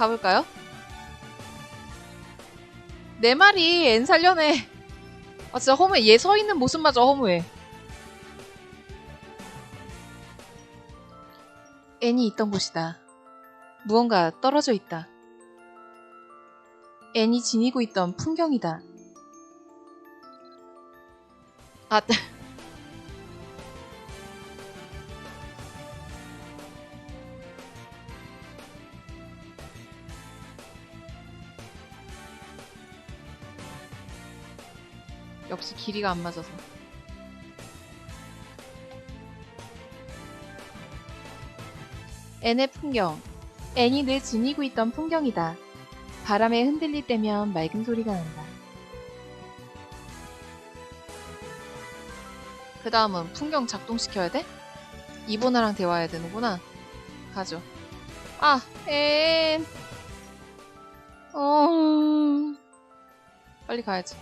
가볼까요? 내 말이 앤 살려내. 아 진짜 허무해. 얘 서 있는 모습마저 허무해. 앤이 있던 곳이다. 무언가 떨어져 있다. 앤이 지니고 있던 풍경이다. 아, 길이가 안 맞아서. 앤의 풍경. 앤이 늘 지니고 있던 풍경이다. 바람에 흔들릴 때면 맑은 소리가 난다. 그 다음은 풍경 작동시켜야 돼? 이보나랑 대화해야 되는구나. 가죠. 아, 앤. 어, 빨리 가야지.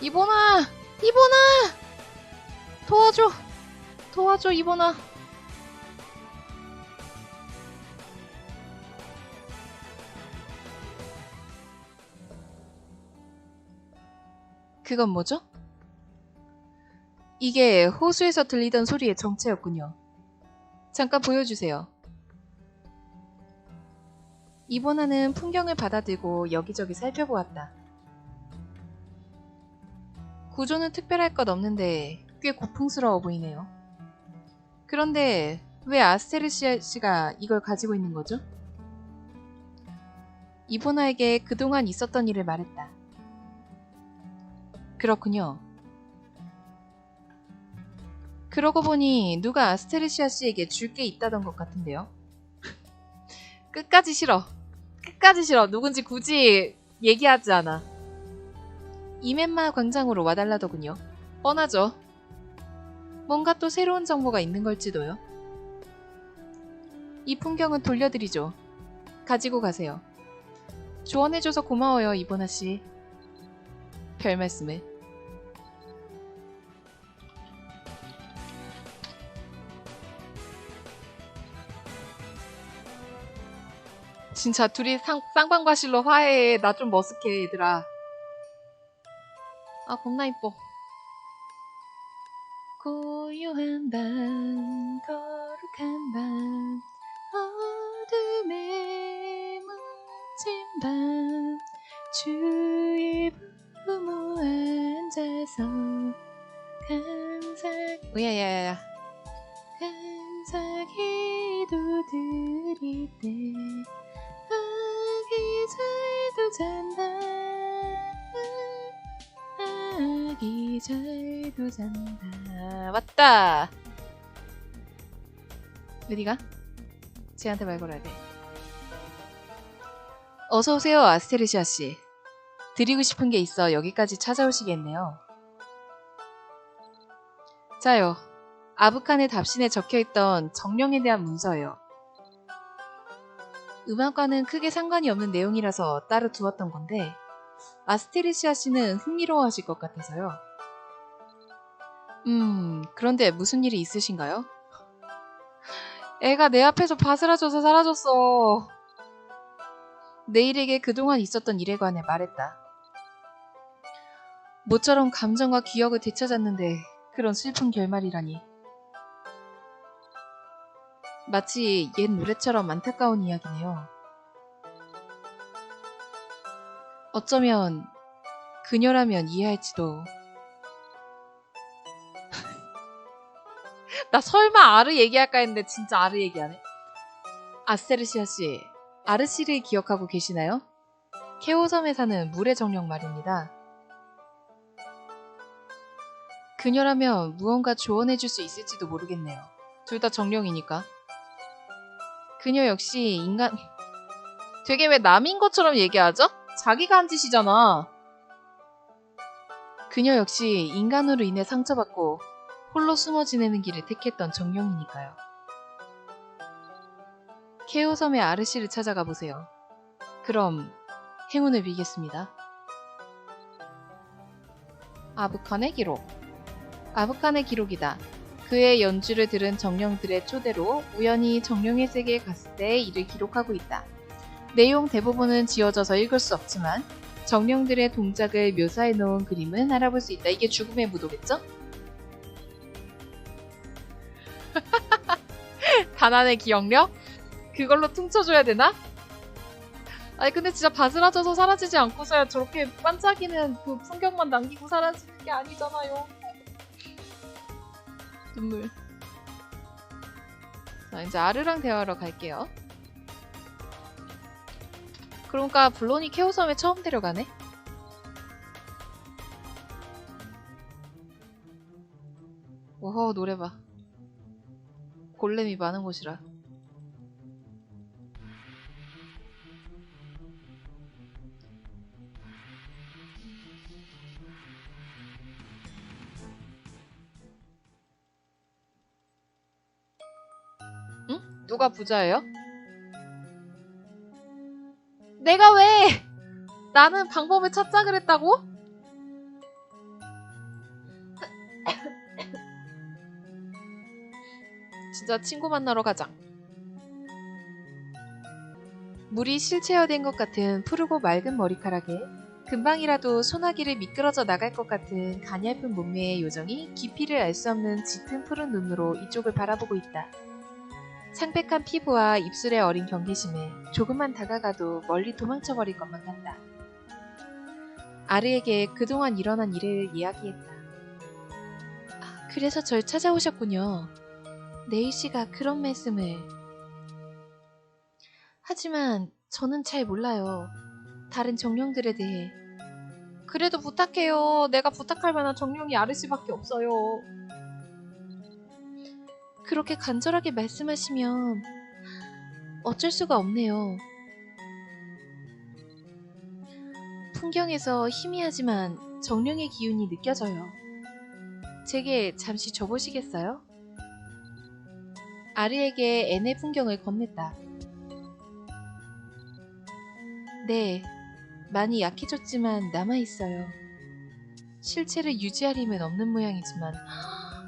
이보나! 이보나! 도와줘! 도와줘, 이보나! 그건 뭐죠? 이게 호수에서 들리던 소리의 정체였군요. 잠깐 보여주세요. 이보나는 풍경을 받아들고 여기저기 살펴보았다. 구조는 특별할 것 없는데 꽤 고풍스러워 보이네요. 그런데 왜 아스테르시아 씨가 이걸 가지고 있는 거죠? 이보나에게 그동안 있었던 일을 말했다. 그렇군요. 그러고 보니 누가 아스테르시아 씨에게 줄 게 있다던 것 같은데요. 끝까지 싫어. 끝까지 싫어. 누군지 굳이 얘기하지 않아. 이멘마 광장으로 와달라더군요. 뻔하죠. 뭔가 또 새로운 정보가 있는 걸지도요. 이 풍경은 돌려드리죠. 가지고 가세요. 조언해줘서 고마워요, 이보나 씨. 별 말씀을. 진짜 둘이 상, 쌍방과실로 화해해. 나 좀 머쓱해, 얘들아. 아, 겁나 이뻐. 고요한 밤, 거룩한 밤, 왔다. 어디가? 쟤한테 말 걸어야 돼. 어서 오세요, 아스테르시아 씨. 드리고 싶은 게 있어 여기까지 찾아오시겠네요. 자요. 아부칸의 답신에 적혀있던 정령에 대한 문서예요. 음악과는 크게 상관이 없는 내용이라서 따로 두었던 건데 아스테르시아 씨는 흥미로워하실 것 같아서요. 음, 그런데 무슨 일이 있으신가요? 애가 내 앞에서 바스라져서 사라졌어. 내일에게 그동안 있었던 일에 관해 말했다. 모처럼 감정과 기억을 되찾았는데 그런 슬픈 결말이라니. 마치 옛 노래처럼 안타까운 이야기네요. 어쩌면 그녀라면 이해할지도. 나 설마 아르 얘기할까 했는데 진짜 아르 얘기하네. 아스테르시아 씨, 아르 씨를 기억하고 계시나요? 케오섬에 사는 물의 정령 말입니다. 그녀라면 무언가 조언해줄 수 있을지도 모르겠네요. 둘 다 정령이니까. 그녀 역시 인간, 되게 왜 남인 것처럼 얘기하죠? 자기가 한 짓이잖아. 그녀 역시 인간으로 인해 상처받고 홀로 숨어 지내는 길을 택했던 정령이니까요. 케오섬의 아르시를 찾아가 보세요. 그럼 행운을 빌겠습니다. 아부칸의 기록. 아부칸의 기록이다. 그의 연주를 들은 정령들의 초대로 우연히 정령의 세계에 갔을 때 이를 기록하고 있다. 내용 대부분은 지워져서 읽을 수 없지만 정령들의 동작을 묘사해 놓은 그림은 알아볼 수 있다. 이게 죽음의 무도겠죠? 가난의 기억력? 그걸로 퉁쳐줘야 되나? 아니 근데 진짜 바스라져서 사라지지 않고서야 저렇게 반짝이는 그 풍경만 남기고 사라지는 게 아니잖아요. 눈물. 자 이제 아르랑 대화하러 갈게요. 그러니까 블론이 케오섬에 처음 데려가네? 오호 노래 봐. 골렘이 많은 곳이라. 응? 누가 부자예요? 내가 왜? 나는 방법을 찾자 그랬다고? 진짜 친구 만나러 가자. 물이 실체화된 것 같은 푸르고 맑은 머리카락에 금방이라도 소나기를 미끄러져 나갈 것 같은 가냘픈 몸매의 요정이 깊이를 알 수 없는 짙은 푸른 눈으로 이쪽을 바라보고 있다. 창백한 피부와 입술의 어린 경계심에 조금만 다가가도 멀리 도망쳐버릴 것만 같다. 아르에게 그동안 일어난 일을 이야기했다. 아, 그래서 절 찾아오셨군요. 네일 씨가 그런 말씀을. 하지만 저는 잘 몰라요. 다른 정령들에 대해. 그래도 부탁해요. 내가 부탁할 만한 정령이 아르 씨밖에 없어요. 그렇게 간절하게 말씀하시면 어쩔 수가 없네요. 풍경에서 희미하지만 정령의 기운이 느껴져요. 제게 잠시 줘보시겠어요? 아르에게 N의 풍경을 건넸다. 네, 많이 약해졌지만 남아있어요. 실체를 유지하려면 없는 모양이지만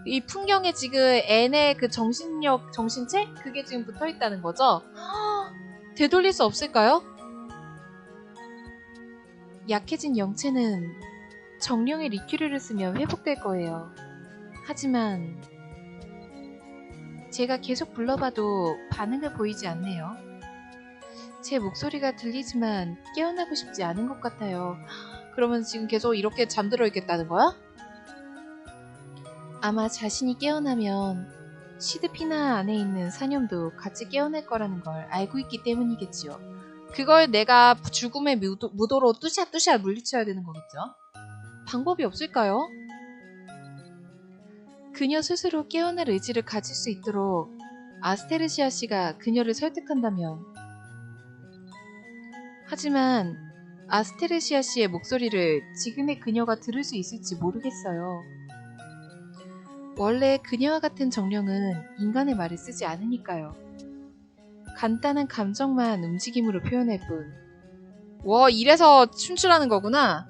이 풍경에 지금 N의 그 정신력, 정신체? 그게 지금 붙어 있다는 거죠? 되돌릴 수 없을까요? 약해진 영체는 정령의 리큐르를 쓰면 회복될 거예요. 하지만 제가 계속 불러봐도 반응을 보이지 않네요. 제 목소리가 들리지만 깨어나고 싶지 않은 것 같아요. 그러면 지금 계속 이렇게 잠들어 있겠다는 거야? 아마 자신이 깨어나면 시드피나 안에 있는 사념도 같이 깨어날 거라는 걸 알고 있기 때문이겠지요. 그걸 내가 죽음의 무도, 무도로 뚜샤뚜샤 물리쳐야 되는 거겠죠? 방법이 없을까요? 그녀 스스로 깨어날 의지를 가질 수 있도록 아스테르시아 씨가 그녀를 설득한다면 하지만 아스테르시아 씨의 목소리를 지금의 그녀가 들을 수 있을지 모르겠어요. 원래 그녀와 같은 정령은 인간의 말을 쓰지 않으니까요. 간단한 감정만 움직임으로 표현할 뿐. 와, 이래서 춤추라는 거구나.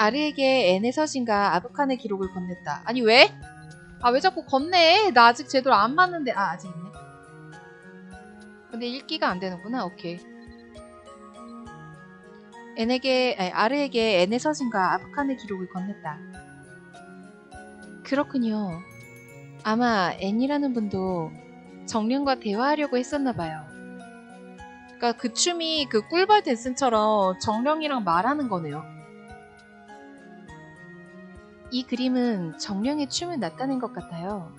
아르에게 N의 서신과 아브칸의 기록을 건넸다. 아니 왜? 아 왜 자꾸 건네? 나 아직 제대로 안 봤는데. 아 아직 있네. 근데 읽기가 안 되는구나. 오케이. N에게 아니, 아르에게 N의 서신과 아브칸의 기록을 건넸다. 그렇군요. 아마 N이라는 분도 정령과 대화하려고 했었나 봐요. 그러니까 그 춤이 그 꿀벌 댄스처럼 정령이랑 말하는 거네요. 이 그림은 정령의 춤을 나타낸 것 같아요.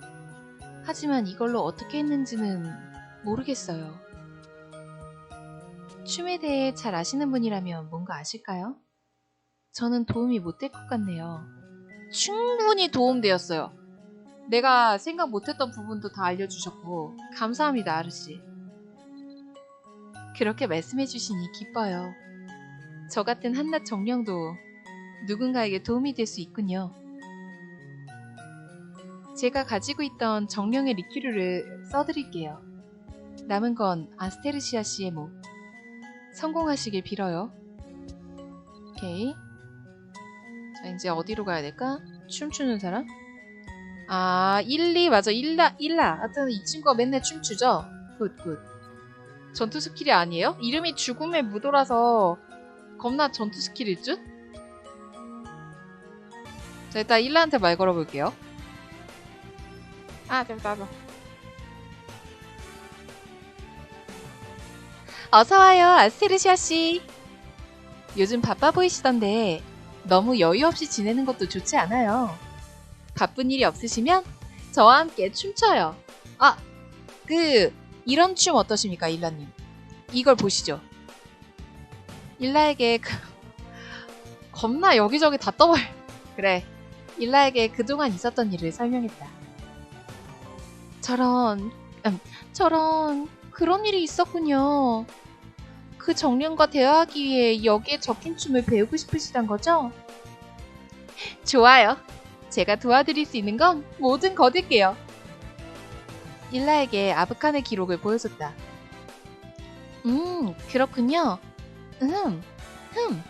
하지만 이걸로 어떻게 했는지는 모르겠어요. 춤에 대해 잘 아시는 분이라면 뭔가 아실까요? 저는 도움이 못 될 것 같네요. 충분히 도움되었어요. 내가 생각 못했던 부분도 다 알려주셨고 감사합니다 아르씨. 그렇게 말씀해주시니 기뻐요. 저 같은 한낱 정령도 누군가에게 도움이 될 수 있군요. 제가 가지고 있던 정령의 리큐르를 써드릴게요. 남은 건 아스테르시아 씨의 목. 성공하시길 빌어요. 오케이. 자, 이제 어디로 가야 될까? 춤추는 사람? 아, 1, 2, 맞아. 1라, 1라. 하여튼 이 친구가 맨날 춤추죠? 그 굿, 굿. 전투 스킬이 아니에요? 이름이 죽음의 무도라서 겁나 전투 스킬일 듯? 자, 일단 일라한테 말 걸어볼게요. 아, 됐다, 됐다. 어서와요, 아스테르시아 씨. 요즘 바빠 보이시던데 너무 여유 없이 지내는 것도 좋지 않아요. 바쁜 일이 없으시면 저와 함께 춤춰요. 아, 그 이런 춤 어떠십니까, 일라님? 이걸 보시죠. 일라에게 그 겁나 여기저기 다 떠벌. 그래, 일라에게 그동안 있었던 일을 설명했다. 저런, 음, 저런 그런 일이 있었군요. 그 정령과 대화하기 위해 여기에 적힌 춤을 배우고 싶으시단 거죠? 좋아요. 제가 도와드릴 수 있는 건 뭐든 거둘게요. 일라에게 아브칸의 기록을 보여줬다. 음, 그렇군요. 음, 흠.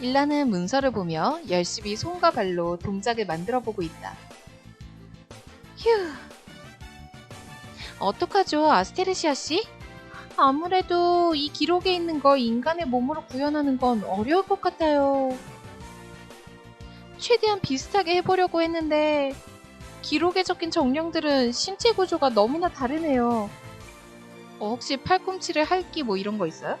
일라는 문서를 보며 열심히 손과 발로 동작을 만들어 보고 있다. 휴. 어떡하죠, 아스테르시아 씨? 아무래도 이 기록에 있는 걸 인간의 몸으로 구현하는 건 어려울 것 같아요. 최대한 비슷하게 해보려고 했는데 기록에 적힌 정령들은 신체 구조가 너무나 다르네요. 어, 혹시 팔꿈치를 할기 뭐 이런 거 있어요?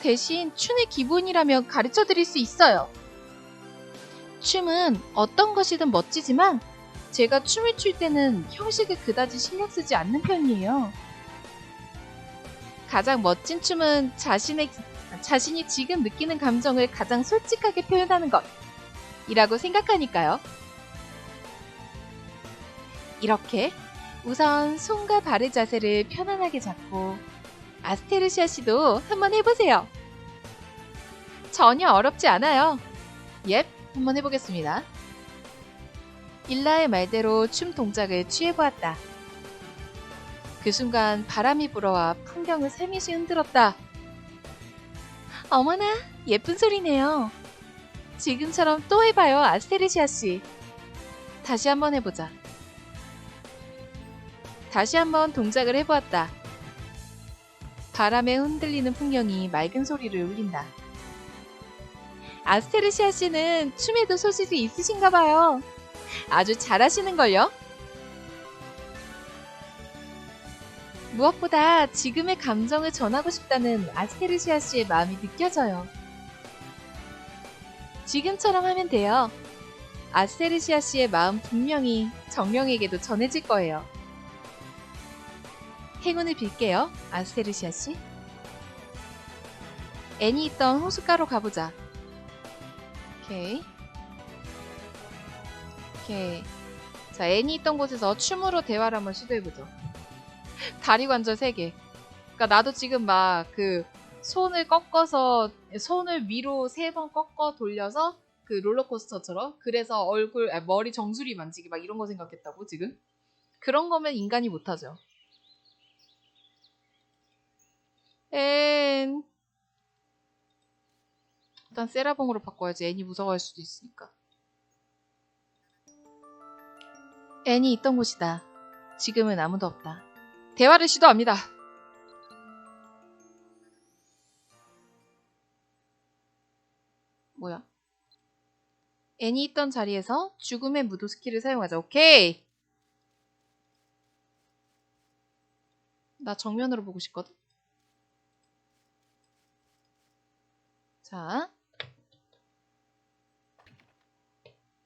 대신 춤의 기본이라면 가르쳐 드릴 수 있어요. 춤은 어떤 것이든 멋지지만 제가 춤을 출 때는 형식에 그다지 신경 쓰지 않는 편이에요. 가장 멋진 춤은 자신의, 자신이 지금 느끼는 감정을 가장 솔직하게 표현하는 것. 이라고 생각하니까요. 이렇게 우선 손과 발의 자세를 편안하게 잡고 아스테르시아 씨도 한번 해보세요. 전혀 어렵지 않아요. 예, 한번 해보겠습니다. 일라의 말대로 춤 동작을 취해보았다. 그 순간 바람이 불어와 풍경을 세미시 흔들었다. 어머나, 예쁜 소리네요. 지금처럼 또 해봐요, 아스테르시아 씨. 다시 한번 해보자. 다시 한번 동작을 해보았다. 바람에 흔들리는 풍경이 맑은 소리를 울린다. 아스테르시아 씨는 춤에도 소질이 있으신가 봐요. 아주 잘하시는걸요? 무엇보다 지금의 감정을 전하고 싶다는 아스테르시아 씨의 마음이 느껴져요. 지금처럼 하면 돼요. 아스테르시아 씨의 마음 분명히 정령에게도 전해질 거예요. 행운을 빌게요, 아스테르시아 씨. 애니 있던 호숫가로 가보자. 오케이. 오케이. 자, 애니 있던 곳에서 춤으로 대화를 한번 시도해보죠. 다리 관절 3개. 그니까 나도 지금 막 그 손을 꺾어서, 손을 위로 3번 꺾어 돌려서 그 롤러코스터처럼 그래서 얼굴, 아니, 머리 정수리 만지기 막 이런 거 생각했다고 지금? 그런 거면 인간이 못하죠. 앤. 일단 세라봉으로 바꿔야지. 애니 무서워할 수도 있으니까. 애니 있던 곳이다. 지금은 아무도 없다. 대화를 시도합니다. 뭐야? 애니 있던 자리에서 죽음의 무도 스킬을 사용하자. 오케이! 나 정면으로 보고 싶거든? 자.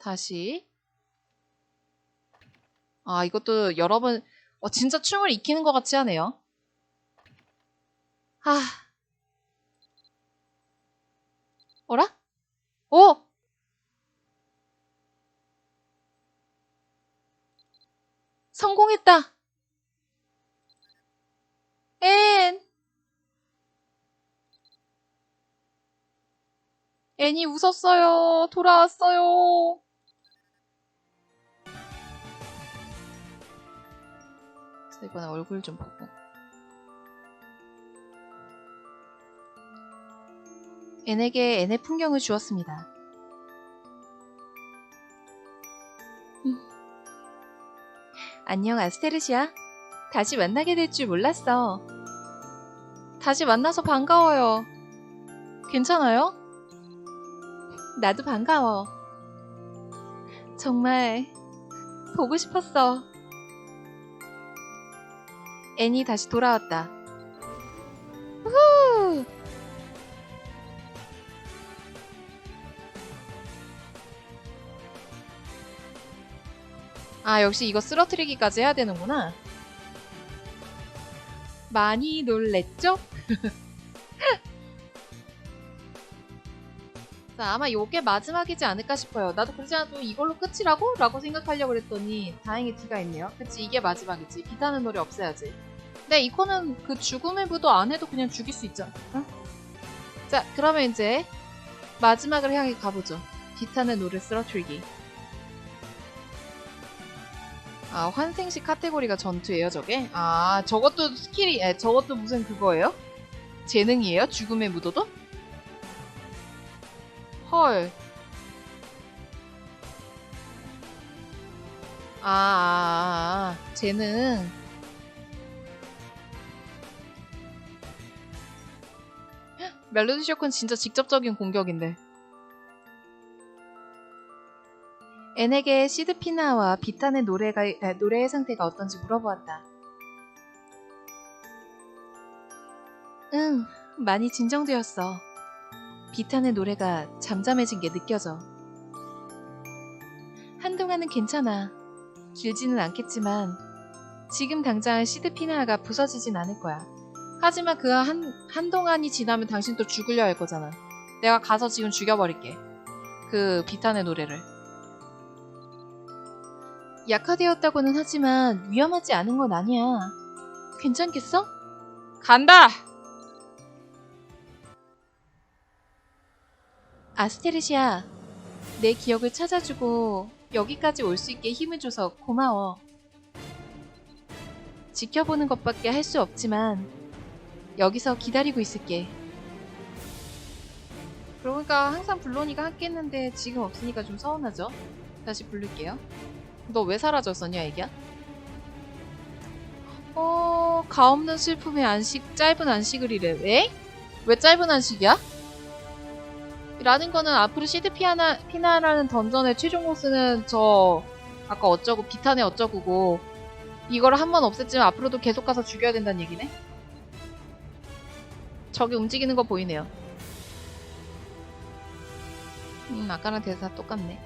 다시. 아, 이것도 여러분, 어, 진짜 춤을 익히는 것 같이 하네요. 아. 어라? 오! 성공했다! 앤! 앤이 웃었어요. 돌아왔어요. 자, 이번에 얼굴 좀 보고. 앤에게 앤의 풍경을 주었습니다. 음. 안녕, 아스테르시아. 다시 만나게 될 줄 몰랐어. 다시 만나서 반가워요. 괜찮아요? 나도 반가워. 정말 보고 싶었어. 애니 다시 돌아왔다. 후! 아, 역시 이거 쓰러트리기까지 해야 되는구나. 많이 놀랬죠? 자, 아마 요게 마지막이지 않을까 싶어요. 나도 그러지 않아도 이걸로 끝이라고? 라고 생각하려고 그랬더니 다행히 D가 있네요. 그치, 이게 마지막이지. 비타는 노래 없애야지. 근데 이 코는 그 죽음의 무도 안 해도 그냥 죽일 수 있잖아. 응? 자, 그러면 이제 마지막을 향해 가보죠. 비타는 노래 쓰러트리기. 아, 환생식 카테고리가 전투예요, 저게? 아, 저것도 스킬이, 에, 저것도 무슨 그거예요? 재능이에요? 죽음의 무도도? 헐. 아, 아, 아, 재능. 헉, 멜로디 쇼크는 진짜 직접적인 공격인데. 앤에게 시드피나와 비탄의 노래가, 에, 노래의 상태가 어떤지 물어보았다. 응, 많이 진정되었어. 비탄의 노래가 잠잠해진 게 느껴져. 한동안은 괜찮아. 길지는 않겠지만, 지금 당장 시드피나가 부서지진 않을 거야. 하지만 그 한, 한동안이 지나면 당신 또 죽으려 할 거잖아. 내가 가서 지금 죽여버릴게. 그 비탄의 노래를. 약화되었다고는 하지만 위험하지 않은 건 아니야. 괜찮겠어? 간다! 아스테르시아, 내 기억을 찾아주고 여기까지 올 수 있게 힘을 줘서 고마워. 지켜보는 것밖에 할 수 없지만 여기서 기다리고 있을게. 그러니까 항상 블로니가 함께 했는데 지금 없으니까 좀 서운하죠? 다시 부를게요. 너 왜 사라졌었냐, 애기야? 어, 가 없는 슬픔의 안식, 짧은 안식을 이래. 왜? 왜 짧은 안식이야? 라는 거는 앞으로 시드 피아나, 피나라는 던전의 최종 보스는 저, 아까 어쩌고, 비탄의 어쩌고고, 이걸 한 번 없앴지만 앞으로도 계속 가서 죽여야 된다는 얘기네? 저기 움직이는 거 보이네요. 음, 아까랑 대사 똑같네.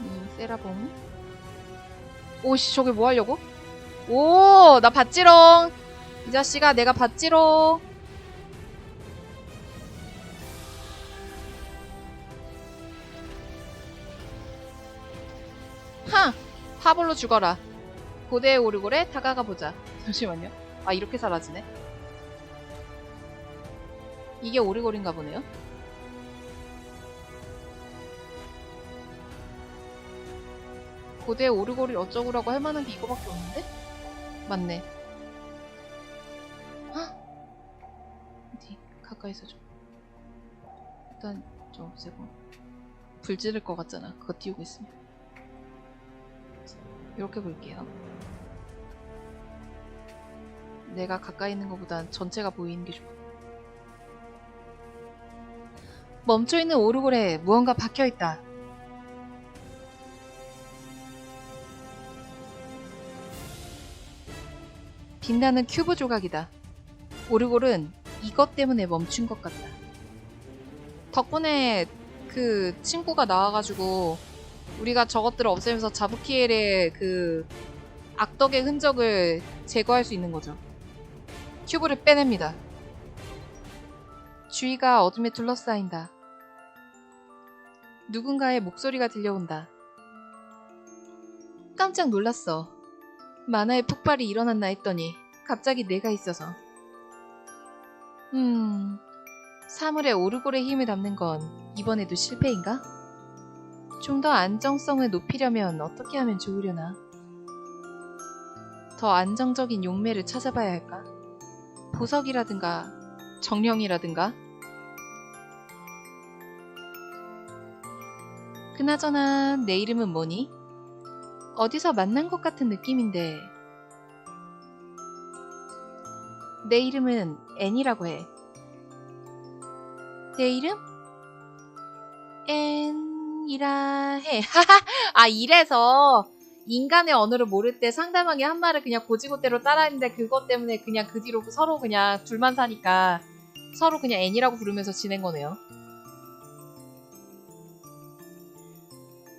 음, 세라봉. 오씨, 저게 뭐 하려고? 오, 나 봤지롱. 이 자식아, 내가 봤지롱. 하! 파블로 죽어라. 고대의 오르골에 다가가 보자. 잠시만요. 아, 이렇게 사라지네. 이게 오르골인가 보네요. 고대 오르골이 어쩌고라고 할 만한 게 이거밖에 없는데? 맞네. 헉! 어디 가까이서 좀. 일단 좀 없애고. 불 지를 것 같잖아. 그거 띄우고 있으면. 이렇게 볼게요. 내가 가까이 있는 것보단 전체가 보이는 게 좋아. 멈춰있는 오르골에 무언가 박혀있다. 빛나는 큐브 조각이다. 오르골은 이것 때문에 멈춘 것 같다. 덕분에 그 친구가 나와가지고 우리가 저것들을 없애면서 자부키엘의 그 악덕의 흔적을 제거할 수 있는 거죠. 큐브를 빼냅니다. 주위가 어둠에 둘러싸인다. 누군가의 목소리가 들려온다. 깜짝 놀랐어. 만화의 폭발이 일어났나 했더니 갑자기 내가 있어서. 음, 사물에 오르골의 힘을 담는 건 이번에도 실패인가? 좀 더 안정성을 높이려면 어떻게 하면 좋으려나? 더 안정적인 용매를 찾아봐야 할까? 보석이라든가 정령이라든가? 그나저나 내 이름은 뭐니? 어디서 만난 것 같은 느낌인데. 내 이름은 앤이라고 해. 내 이름? 앤이라 해. 아, 이래서 인간의 언어를 모를 때 상대방이 한 말을 그냥 고지고대로 따라했는데 그것 때문에 그냥 그 뒤로 서로 그냥 둘만 사니까 서로 그냥 앤이라고 부르면서 지낸 거네요.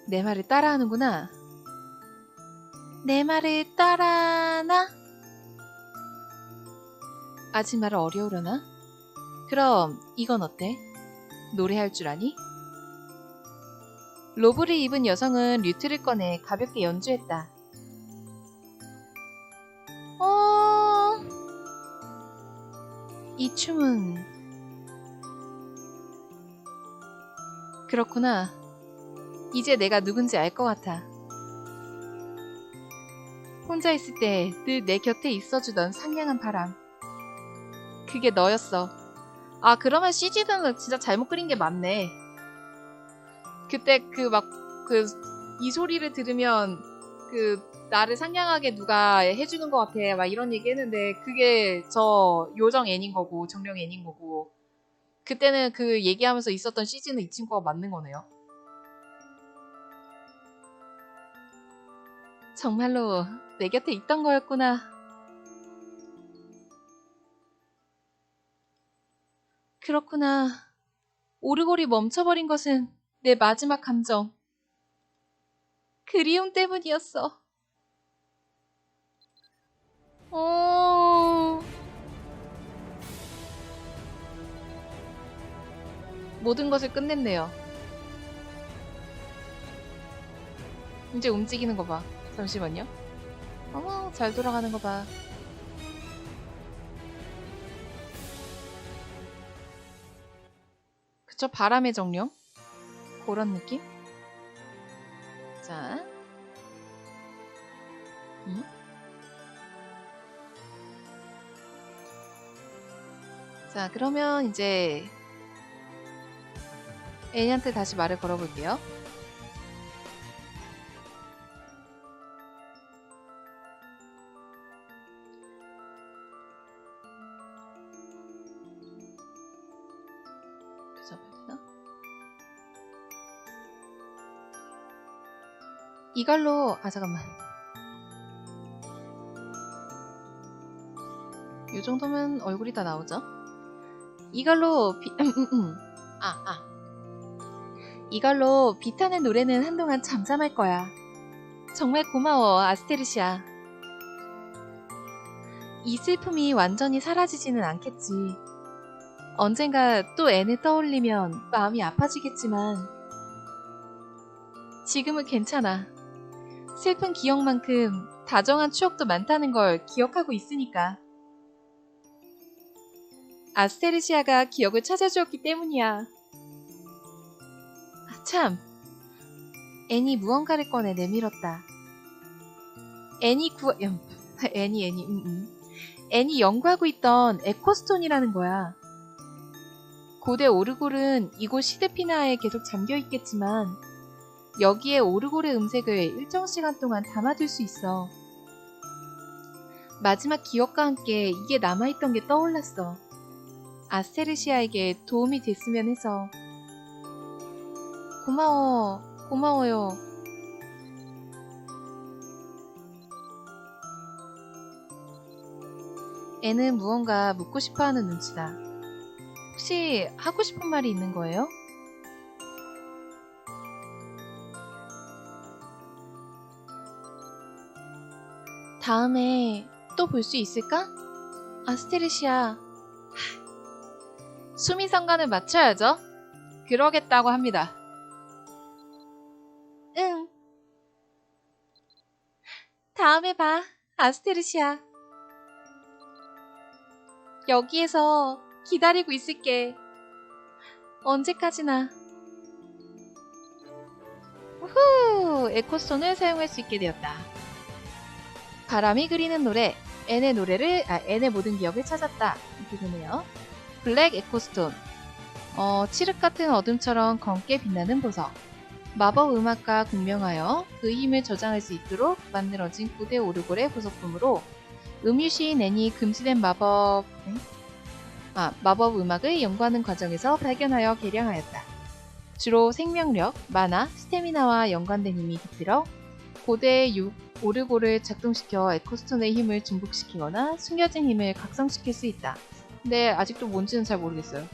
내 말을 따라하는구나. 내 말을 따라나? 아직 말을 어려우려나? 그럼 이건 어때? 노래할 줄 아니? 로브를 입은 여성은 류트를 꺼내 가볍게 연주했다. 어... 이 춤은... 그렇구나. 이제 내가 누군지 알 것 같아. 혼자 있을 때 늘 내 곁에 있어주던 상냥한 바람. 그게 너였어. 아, 그러면 CG는 진짜 잘못 그린 게 맞네. 그때 그 막, 그, 이 소리를 들으면 그, 나를 상냥하게 누가 해주는 것 같아. 막 이런 얘기 했는데, 그게 저 요정 애인 거고, 정령 애인 거고. 그때는 그 얘기하면서 있었던 CG는 이 친구가 맞는 거네요. 정말로 내 곁에 있던 거였구나. 그렇구나. 오르골이 멈춰버린 것은 내 마지막 감정. 그리움 때문이었어. 어... 모든 것을 끝냈네요. 이제 움직이는 거 봐. 잠시만요. 어머, 잘 돌아가는 거 봐. 그쵸? 바람의 정령? 그런 느낌? 자. 음? 자, 그러면 이제 애니한테 다시 말을 걸어볼게요. 이걸로 아 잠깐만 이 정도면 얼굴이 다 나오죠? 이걸로 비... 아, 아. 이걸로 비타는 노래는 한동안 잠잠할 거야. 정말 고마워, 아스테르시아. 이 슬픔이 완전히 사라지지는 않겠지. 언젠가 또 애를 떠올리면 마음이 아파지겠지만 지금은 괜찮아. 슬픈 기억만큼 다정한 추억도 많다는 걸 기억하고 있으니까. 아스테르시아가 기억을 찾아주었기 때문이야. 아, 참. 애니 무언가를 꺼내 내밀었다. 애니 구, 음, 애니, 애니, 음, 음. 애니 연구하고 있던 에코스톤이라는 거야. 고대 오르골은 이곳 시드피나에 계속 잠겨 있겠지만 여기에 오르골의 음색을 일정 시간 동안 담아둘 수 있어. 마지막 기억과 함께 이게 남아있던 게 떠올랐어. 아스테르시아에게 도움이 됐으면 해서. 고마워, 고마워요. 애는 무언가 묻고 싶어 하는 눈치다. 혹시 하고 싶은 말이 있는 거예요? 다음에 또 볼 수 있을까? 아스테르시아. 수미상관을 맞춰야죠. 그러겠다고 합니다. 응. 다음에 봐, 아스테르시아. 여기에서 기다리고 있을게. 언제까지나. 우후! 에코스톤을 사용할 수 있게 되었다. 바람이 그리는 노래, N의 노래를, 아, N의 모든 기억을 찾았다. 이렇게 되네요. 블랙 에코스톤. 어, 칠흑 같은 어둠처럼 검게 빛나는 보석. 마법 음악가 공명하여 그 힘을 저장할 수 있도록 만들어진 고대 오르골의 부속품으로 음유시인 애니 금지된 마법 응? 아, 마법 음악을 연구하는 과정에서 발견하여 개량하였다. 주로 생명력, 마나, 스태미나와 연관된 힘이 깃들어 고대 유, 오르골을 작동시켜 에코스톤의 힘을 증폭시키거나 숨겨진 힘을 각성시킬 수 있다. 근데 아직도 뭔지는 잘 모르겠어요.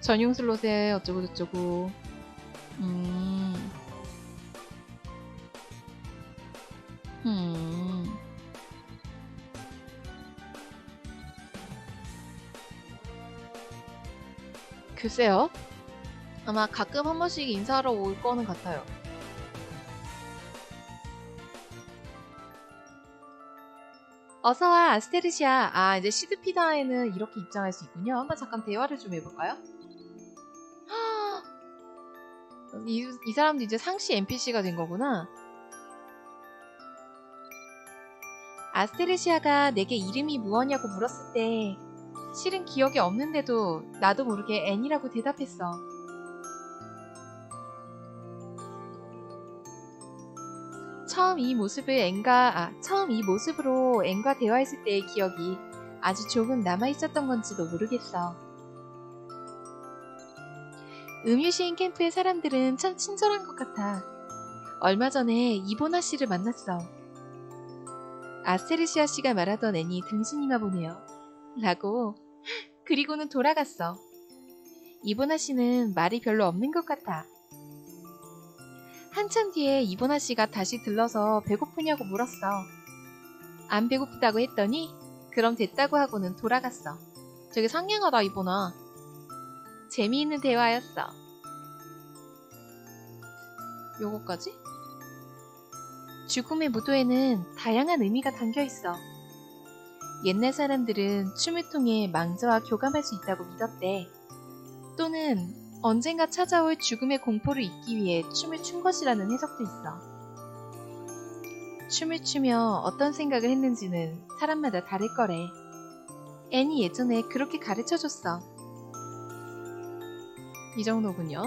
전용 슬롯에 어쩌고저쩌고 음. 음. 글쎄요. 아마 가끔 한 번씩 인사하러 올 거는 같아요. 어서와 아스테르시아. 아 이제 시드피다에는 이렇게 입장할 수 있군요. 한번 잠깐 대화를 좀 해볼까요? 이, 이 사람도 이제 상시 NPC가 된 거구나. 아스테르시아가 내게 이름이 무엇냐고 물었을 때 실은 기억이 없는데도 나도 모르게 앤이라고 대답했어. 처음 이 모습을 앤과 아, 처음 이 모습으로 앤과 대화했을 때의 기억이 아주 조금 남아 있었던 건지도 모르겠어. 음유시인 캠프의 사람들은 참 친절한 것 같아. 얼마 전에 이보나 씨를 만났어. 아스테르시아 씨가 말하던 애니 당신인가 보네요. 라고. 그리고는 돌아갔어. 이보나 씨는 말이 별로 없는 것 같아. 한참 뒤에 이보나 씨가 다시 들러서 배고프냐고 물었어. 안 배고프다고 했더니 그럼 됐다고 하고는 돌아갔어. 되게 상냥하다 이보나. 재미있는 대화였어. 요거까지? 죽음의 무도에는 다양한 의미가 담겨 있어. 옛날 사람들은 춤을 통해 망자와 교감할 수 있다고 믿었대. 또는 언젠가 찾아올 죽음의 공포를 잊기 위해 춤을 춘 것이라는 해석도 있어. 춤을 추며 어떤 생각을 했는지는 사람마다 다를 거래. 앤이 예전에 그렇게 가르쳐 줬어. 이 정도군요.